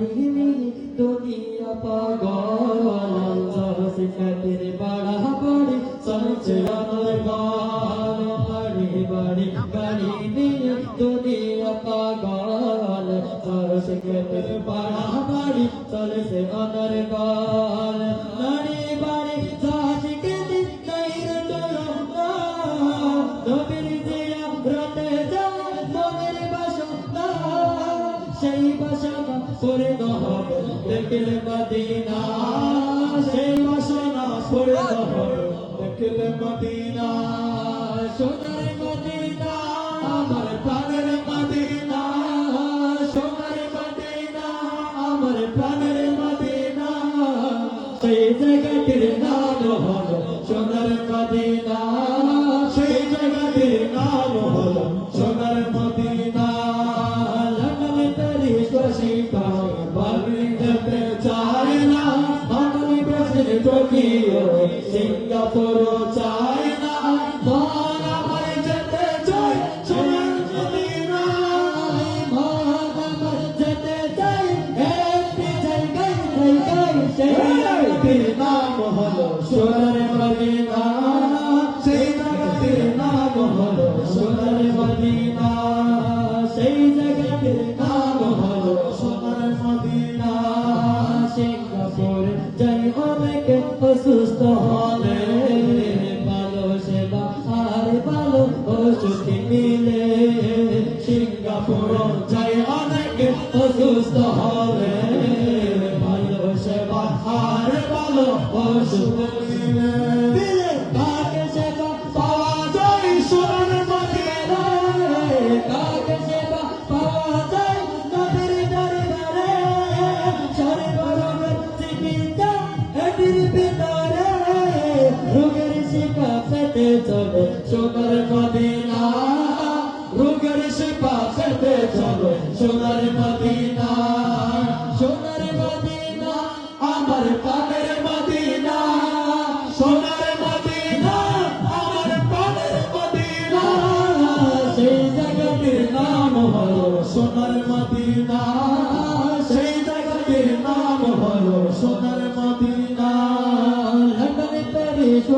মিহি দুনিয়া পাগল সরসি খাতির বাড়া পড়ি সরছে আমার গাল বাড়ি বাড়ি। বাড়ি মিহি দুনিয়া পাগল সরসি খাতির বাড়া পড়ি সরছে আমার বাসনা করে নহর দেখলে মদিনা। সেই বাসনা করে নহর দেখলে মদিনা। সোনার মদিনা, আমার প্রাণের মদিনা। সোনার মদিনা, আমার প্রাণের মদিনা। সেই জায়গাটির নাম হলো সোনার মদিনা। সেই জায়গাটির নাম হলো সোনার মদিনা। টোকিও সিঙ্গাপুর চায় না মন আমার যেতে চাই, সোনার মদিনা। মন আমার যেতে চায় একটি জায়গায় জায়গায় সেই নাম হলো সোনার মদিনা। ভালো মিলে কাকে সেবা পাওয়া যায় সোনার মদিনায় কাকে সেবা পাওয়া যায় নবীর দরবারে সর্বরোগের চিকিৎসা এটির ভিতরে রোগের শিক্ষা পেতে চলো সোনার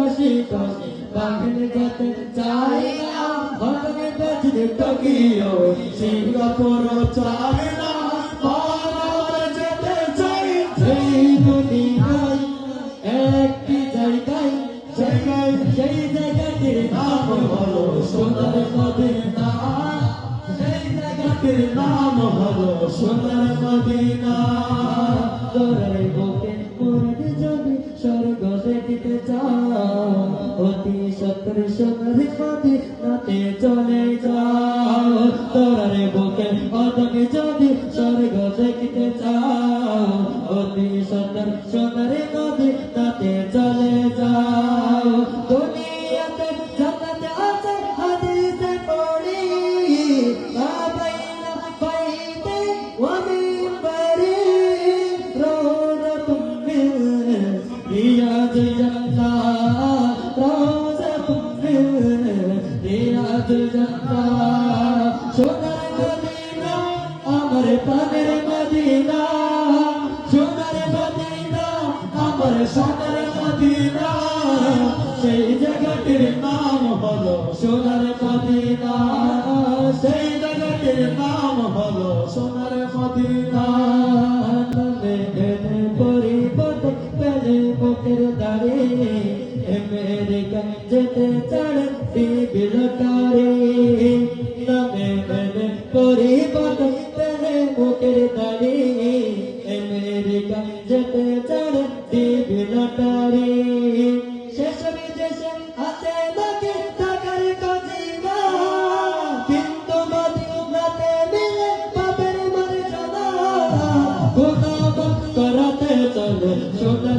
প্যারিস ওয়াশিংটন বাংলাদেশ যেতে চাই না হংকংয়ে বেজিং টোকিও সিঙ্গাপুর চাই না বাংলাদেশ যেতে চাই সেই দুনিয়ায় একটি জায়গায় জায়গায় সেই জায়গাটির নাম হলো সোনার মদিনা সেই জায়গাটির নাম হলো সোনার মদিনা চলে যাও তোরারে বুকে অতকে যদি স্বর্গ দেখতে চাও অতি সত্তর সোনার সোনার মদিনা আমার প্রাণের মদিনা, সোনার মদিনা, আমার সোনার মদিনা, সেই জগতের নাম হলো সোনার মদিনা। দারে মেরে গঞ্জতে চড়তি বিলকারে নামে মনে পরিবর্তন তেনে মুখের দারে মেরে গঞ্জতে চড়তি বিলকারে শেষ বিদেশ আছে নাকি থাকার কজিমা কিন্তু মদিনাতে মিলে বাবের মরে জানা। গোটা বক করতে চলে